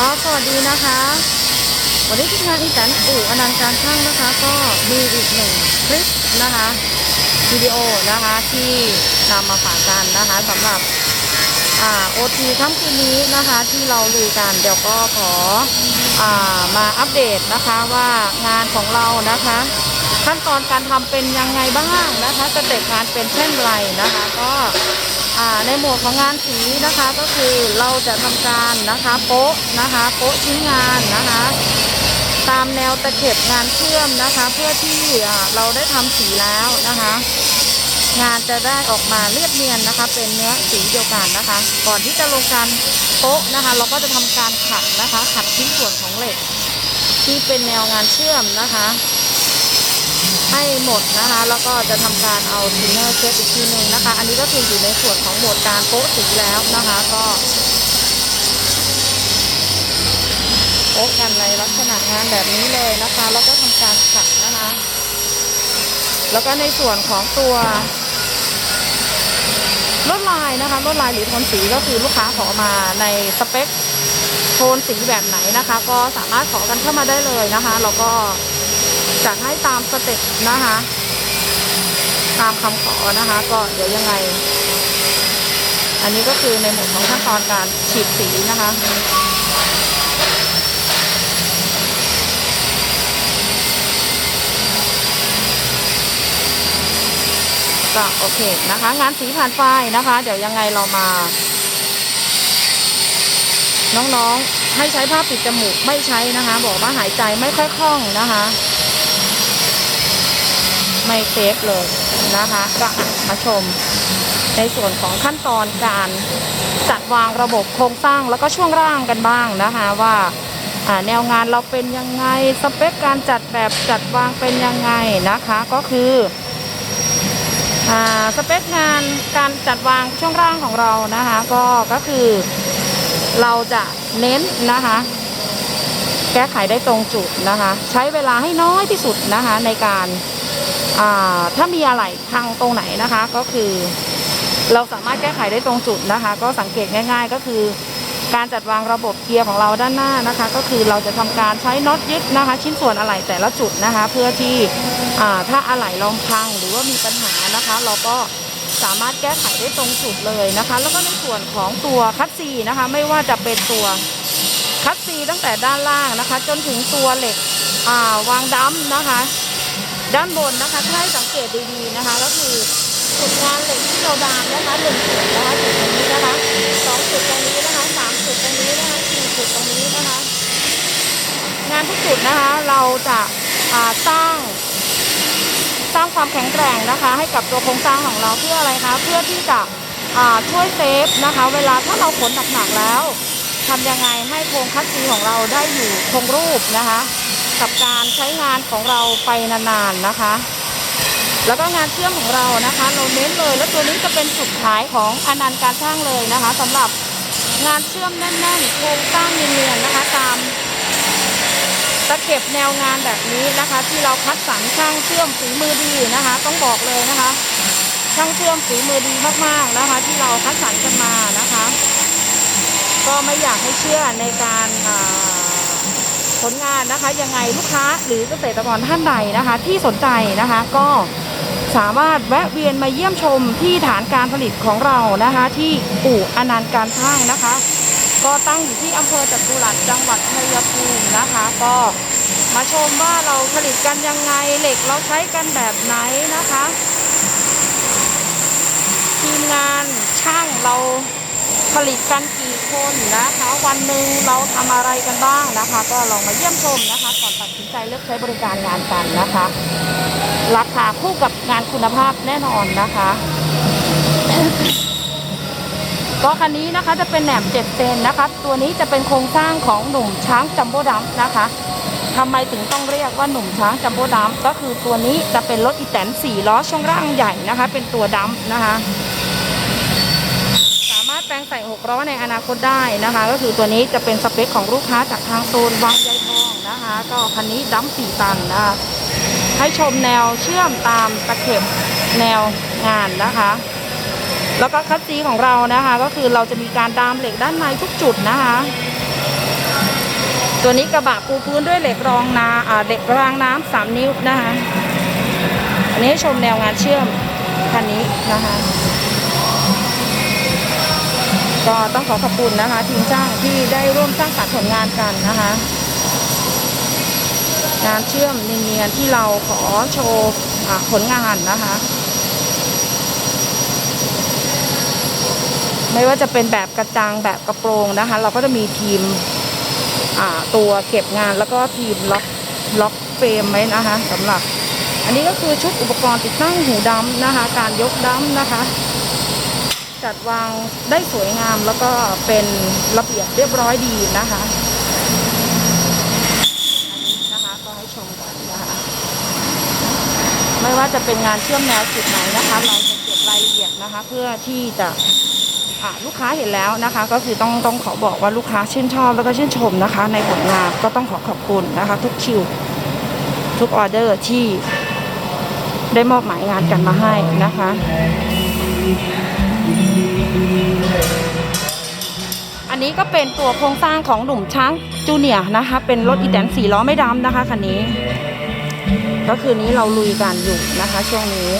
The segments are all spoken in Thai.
ก็สวัสดีนะคะ วันนี้ทีมงานอีแตนอู่อนันต์การช่างนะคะ ก็มีอีกหนึ่งคลิปนะคะวิดีโอนะคะที่นำมาฝากกันนะคะสำหรับอ่าโอทีค่ำคืนนี้นะคะที่เราลุยกันเดี๋ยวก็ขออ่ามาอัปเดตนะคะว่างานของเรานะคะ ขั้นตอนการทำเป็นยังไงบ้างนะคะสเต็ปงานเป็นเช่นไรนะคะ ก็ ในหมวดของงานสีนะคะก็คือเราจะทำการนะคะโป๊ะนะคะโป๊ะชิ้นงานนะคะ ตามแนวตะเข็บงานเชื่อมนะคะ เพื่อที่เราได้ทำสีแล้วนะคะ งานจะได้ออกมาเรียบเนียนนะคะ เป็นเนื้อสีเดียวกันนะคะ ก่อนที่จะลงการโป๊ะนะคะ เราก็จะทำการขัดนะคะ ขัดชิ้นส่วนของเหล็ก ที่เป็นแนวงานเชื่อมนะคะ ให้หมดนะคะ แล้วก็จะทำการเอาทินเนอร์เช็ดอีกทีหนึ่งนะคะ อันนี้ก็คืออยู่ในส่วนของหมวดการโป๊ะสีแล้วนะคะ ก็โป๊ะกันในลักษณะงานแบบนี้เลยนะคะ แล้วก็ทำการขัดนะคะ แล้วก็ในส่วนของตัวลวดลายนะคะลวดลายหรือโทนสีก็คือลูกค้าขอมาในสเปคโทนสีแบบไหนนะคะ ก็สามารถขอกันเข้ามาได้เลยนะคะ แล้วก็ จัดให้ตามสเต็ปนะคะ ตามคำขอนะคะ ก็เดี๋ยวยังไง อันนี้ก็คือในหมวดของขั้นตอนการฉีดสีนะคะก็โอเคนะคะ งานสีผ่านไฟนะคะ เดี๋ยวยังไงเรามา น้องๆให้ใช้ผ้าปิดจมูกไม่ใช้นะคะ บอกว่าหายใจไม่ค่อยคล่องนะคะ ไม่เซฟเลยนะคะ ก็มาชมในส่วนของขั้นตอนการจัดวางระบบโครงสร้างแล้วก็ช่วงร่างกันบ้างนะคะว่าแนวงานเราเป็นยังไงสเปคการจัดแบบจัดวางเป็นยังไงนะคะก็คือสเปคงานการจัดวางช่วงร่างของเรานะคะ ก็ก็คือเราจะเน้นนะคะ แก้ไขได้ตรงจุดนะคะ ใช้เวลาให้น้อยที่สุดนะคะในการ ถ้ามีอะไรพังตรงไหนนะคะก็คือ เราสามารถแก้ไขได้ตรงจุดนะคะ ก็สังเกตง่าย ๆ ก็คือ การจัดวางระบบเกียร์ของเราด้านหน้านะคะ ก็คือเราจะทำการใช้น็อตยึดนะคะ ชิ้นส่วนอะไหล่แต่ละจุดนะคะ เพื่อที่ถ้าอะไหล่ลองพังหรือว่ามีปัญหานะคะ เราก็สามารถแก้ไขได้ตรงจุดเลยนะคะ แล้วก็ในส่วนของตัวคัตซีนะคะ ไม่ว่าจะเป็นตัวคัตซีตั้งแต่ด้านล่างนะคะ จนถึงตัวเหล็กาวางดัมนะคะ ด้านบนนะคะถ้าให้สังเกตดีๆนะคะ ก็คือจุดงานเหล็กที่เราดามนะคะหนึ่งจุดนะคะจุดตรงนี้นะคะสองจุดตรงนี้นะคะสามจุดตรงนี้นะคะสี่จุดตรงนี้นะคะ งานทุกจุดนะคะเราจะาสร้าง สร้างความแข็งแกร่งนะคะ ให้กับตัวโครงสร้างของเราเพื่ออะไรคะเพื่อที่จะช่วยเซฟนะคะ เวลาถ้าเราขนหนักๆแล้วทำยังไงให้โครงคัดซีของเราได้อยู่คงรูปนะคะ กับการใช้งานของเราไปนานๆนะคะ แล้วก็งานเชื่อมของเรานะคะเราเน้นเลย แล้วตัวนี้จะเป็นจุดขายของอนันต์การช่างเลยนะคะสำหรับงานเชื่อมแน่นๆโครงสร้างเนียนๆนะคะ ตามตะเข็บแนวงานแบบนี้นะคะ ที่เราคัดสรรช่างเชื่อมฝีมือดีนะคะ ต้องบอกเลยนะคะ ช่างเชื่อมฝีมือดีมากๆนะคะ ที่เราคัดสรรกันมานะคะ ก็ไม่อยากให้เชื่อในการอ่า ผลงานนะคะ ยังไงลูกค้าหรือเกษตรกรท่านใดนะคะ ที่สนใจนะคะก็สามารถแวะเวียนมาเยี่ยมชมที่ฐานการผลิตของเรานะคะ ที่อู่อนันต์การช่างนะคะ ก็ตั้งอยู่ที่อำเภอจตุรัสจังหวัดชัยภูมินะคะ ก็มาชมว่าเราผลิตกันยังไงเหล็กเราใช้กันแบบไหนนะคะ ทีมงานช่าง ลิตกันกี่คนนะคะ วันหนึ่งเราทำอะไรกันบ้างนะคะ ก็ลองมาเยี่ยมชมนะคะก่อนตัดสินใจเลือกใช้บริการงานกันนะคะ ราคาคู่กับงานคุณภาพแน่นอนนะคะก็คันนี้นะคะจะเป็นแหนบ7เซนนะคะ ตัวนี้จะเป็นโครงสร้างของหนุ่มช้างจัมโบ้ดัมนะคะทำไมถึงต้องเรียกว่าหนุ่มช้างจัมโบ้ดัมก็คือตัวนี้จะเป็นรถอีแตน4ล้อช่วงร่างใหญ่นะคะ เป็นตัวดัมนะคะ ปลงใส่6ล้อในอนาคตได้นะคะ ก็คือตัวนี้จะเป็นสเปคของลูกค้าจากทางโซนวังยายทองนะคะ ก็คันนี้ดัม4ตันนะคะให้ชมแนวเชื่อมตามตะเข็บแนวงานนะคะ แล้วก็คัดซีของเรานะคะ ก็คือเราจะมีการดามเหล็กด้านในทุกจุดนะคะ ตัวนี้กระบะปูพื้นด้วยเหล็กรองนาอ่าเหล็กรางน้ำสามนิ้วนะคะ อันนี้ให้ชมแนวงานเชื่อมคันนี้นะคะ ก็ต้องขอขอบคุณนะคะ ทีมช่างที่ได้ร่วมสร้างสรรค์ผลงานกันนะคะงานเชื่อมเนียนๆที่เราขอโชว์ผลงานนะคะ ไม่ว่าจะเป็นแบบกระจังแบบกระโปรงนะคะ เราก็จะมีทีมตัวเก็บงานแล้วก็ทีมล็อกล็อกเฟรมไว้นะคะสำหรับ อันนี้ก็คือชุดอุปกรณ์ติดตั้งหูดำนะคะ การยกดำนะคะ จัดวางได้สวยงามแล้วก็เป็นระเบียบเรียบร้อยดีนะคะนี่นะคะก็ให้ชมกันนะคะไม่ว่าจะเป็นงานเชื่อมแนวจุดไหนนะคะ เราจะเก็บรายละเอียดนะคะ เพื่อที่จะะลูกค้าเห็นแล้วนะคะ ก็คือต้องต้องขอบอกว่าลูกค้าชื่นชอบแล้วก็ชื่นชมนะคะ ในผลงานก็ต้องขอขอบคุณนะคะ ทุกคิว ทุกออเดอร์ที่ได้มอบหมายงานกันมาให้นะคะ อันนี้ก็เป็นตัวโครงสร้างของหนุ่มช้างจูเนียนะคะ เป็นรถอีแตนสี่ล้อไม่ดำนะคะคันนี้ ก็คือนี้เราลุยกันอยู่นะคะ ช่วงนี้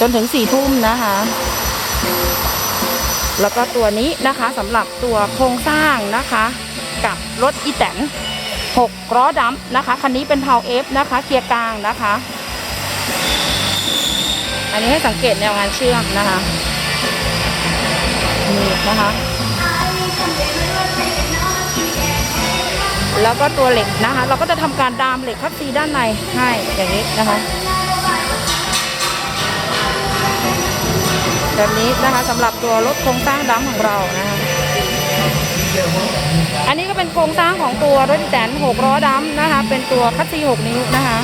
จนถึงสี่ทุ่มนะคะ แล้วก็ตัวนี้นะคะสำหรับตัวโครงสร้างนะคะ กับรถอีแตนหกล้อดำนะคะคันนี้เป็นเพาเอฟนะคะเกียร์กลางนะคะ อันนี้ให้สังเกตแนวงานเชื่อมนะคะ นี่นะคะ แล้วก็ตัวเหล็กนะคะ เราก็จะทำการดามเหล็กคัดซีด้านในให้อย่างนี้นะคะ แบบนี้นะคะสำหรับตัวรถโครงสร้างดำของเรานะคะอันนี้ก็เป็นโครงสร้างของตัวรถแตนหกล้อดำนะคะ เป็นตัวคัดซีหกนิ้วนะคะ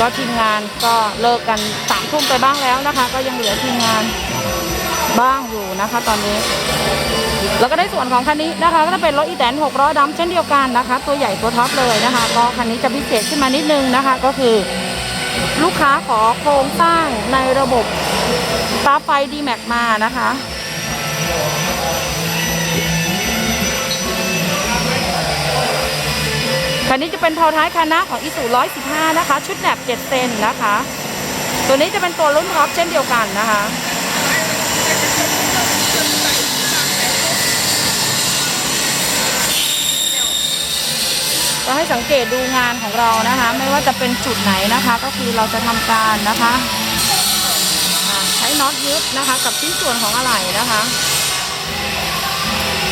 ก็ทีมงานก็เลิกกันสามทุ่มไปบ้างแล้วนะคะ ก็ยังเหลือทีมงานบ้างอยู่นะคะ ตอนนี้ แล้วก็ได้ส่วนของคันนี้นะคะ ก็จะเป็นรถอีแตน6ล้อดำเช่นเดียวกันนะคะ ตัวใหญ่ตัวท็อปเลยนะคะ ก็คันนี้จะพิเศษขึ้นมานิดนึงนะคะ ก็คือลูกค้าขอโครงสร้างในระบบตาไฟดีแม็กมานะคะ คันนี้จะเป็นเผาท้ายคานะของอิสุ115 นะคะ ชุดแหนบ7เซนนะคะ ตัวนี้จะเป็นตัวรุ่นท็อปเช่นเดียวกันนะคะ ก็ให้สังเกตดูงานของเรานะคะ ไม่ว่าจะเป็นจุดไหนนะคะ ก็คือเราจะทำการนะคะ ใช้น็อตยึดนะคะ กับชิ้นส่วนของอะไหล่นะคะ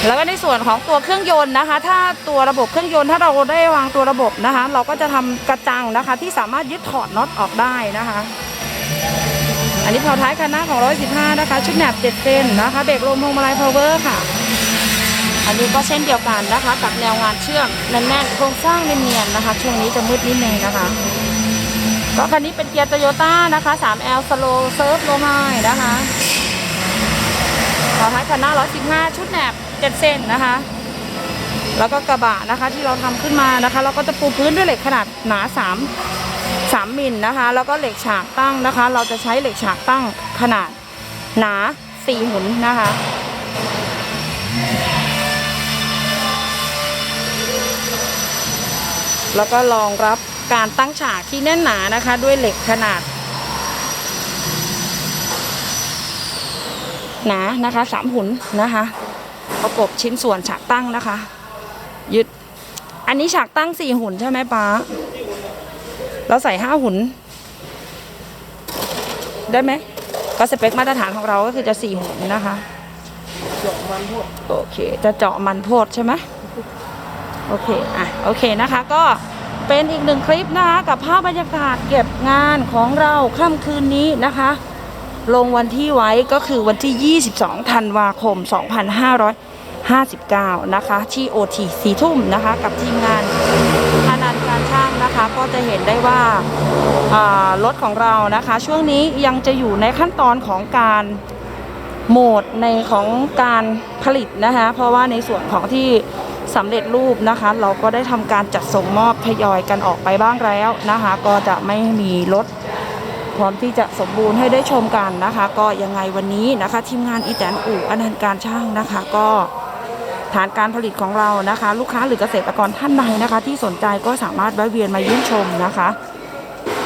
แล้วก็ในส่วนของตัวเครื่องยนต์นะคะ ถ้าตัวระบบเครื่องยนต์ถ้าเราได้วางตัวระบบนะคะ เราก็จะทำกระจังนะคะ ที่สามารถยึดถอดน็อตออกได้นะคะ อันนี้เผาท้ายคันหน้าของ 115 นะคะ ชุดแหนบ7เส้นนะคะเบรกลมพวงมาลัยพาวเวอร์ค่ะ อันนี้ก็เช่นเดียวกันนะคะ กับแนวงานเชื่อมแน่นๆโครงสร้างเนียนๆนะคะ ช่วงนี้จะมืดนิดนึงนะคะก็คันนี้เป็นเกียร์โตโยต้านะคะ 3L Slow Surf Low High นะคะ ต่อท้ายคันหน้า115 ชุดแหนบ7เส้นนะคะ แล้วก็กระบะนะคะที่เราทำขึ้นมานะคะ เราก็จะปูพื้นด้วยเหล็กขนาดหนา 3 3มิลนะคะ แล้วก็เหล็กฉากตั้งนะคะ เราจะใช้เหล็กฉากตั้งขนาดหนา4หุนนะคะแล้วก็รองรับการตั้งฉากที่แน่นหนานะคะ ด้วยเหล็กขนาด หนานะคะสามหุนนะคะ ประกบชิ้นส่วนฉากตั้งนะคะ ยึด อันนี้ฉากตั้งสี่หุ่นใช่ไหมป้าเราใส่ห้าหุ่นได้ไหมก็สเปคมาตรฐานของเราก็คือจะสี่หุ่นนะคะโอเค จะเจาะมันโพดใช่ไหมโอเค อะ โอเคนะคะ ก็เป็นอีกหนึ่งคลิปนะคะ กับภาพบรรยากาศเก็บงานของเราค่ำคืนนี้นะคะ ลงวันที่ไว้ก็คือวันที่ 22 ธันวาคม 2559 นะคะ ที่ OT สีทุ่มนะคะ กับทีมงานพนันการช่างนะคะ ก็จะเห็นได้ว่าอ่ารถของเรานะคะ ช่วงนี้ยังจะอยู่ในขั้นตอนของการโหมดในของการผลิตนะคะ เพราะว่าในส่วนของที่สำเร็จรูปนะคะ เราก็ได้ทำการจัดส่งมอบทยอยกันออกไปบ้างแล้วนะคะ ก็จะไม่มีรถ พร้อมที่จะสมบูรณ์ให้ได้ชมกันนะคะ ก็ยังไงวันนี้นะคะ ทีมงานอีแตนอู่อนันต์การช่างนะคะ ก็ฐานการผลิตของเรานะคะ ลูกค้าหรือเกษตรกรท่านใดนะคะ ที่สนใจก็สามารถแวะเวียนมาเยี่ยมชมนะคะ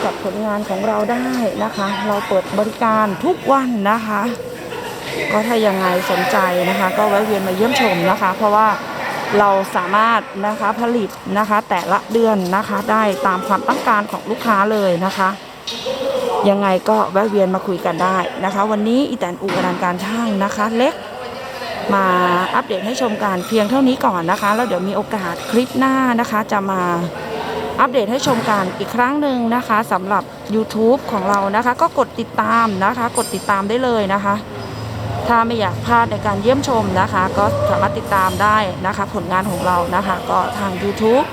กับผลงานของเราได้นะคะ เราเปิดบริการทุกวันนะคะ ก็ถ้ายังไงสนใจนะคะ ก็แวะเวียนมาเยี่ยมชมนะคะ เพราะว่าเราสามารถนะคะผลิตนะคะแต่ละเดือนนะคะได้ตามความต้องการของลูกค้าเลยนะคะ ยังไงก็แวะเวียนมาคุยกันได้นะคะ วันนี้อีแตนอูอนันการช่างนะคะ เล็กมาอัปเดตให้ชมกันเพียงเท่านี้ก่อนนะคะ แล้วเดี๋ยวมีโอกาสคลิปหน้านะคะ จะมาอัปเดตให้ชมกันอีกครั้งหนึ่งนะคะสำหรับ YouTube ของเรานะคะ ก็กดติดตามนะคะ กดติดตามได้เลยนะคะ ถ้าไม่อยากพลาดในการเยี่ยมชมนะคะ ก็สามารถติดตามได้นะคะ ผลงานของเรานะคะ ก็ทาง YouTube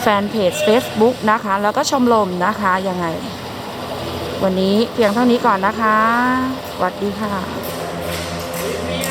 แฟนเพจ Facebook นะคะ แล้วก็ชมรมนะคะยังไง วันนี้เพียงเท่านี้ก่อนนะคะสวัสดีค่ะ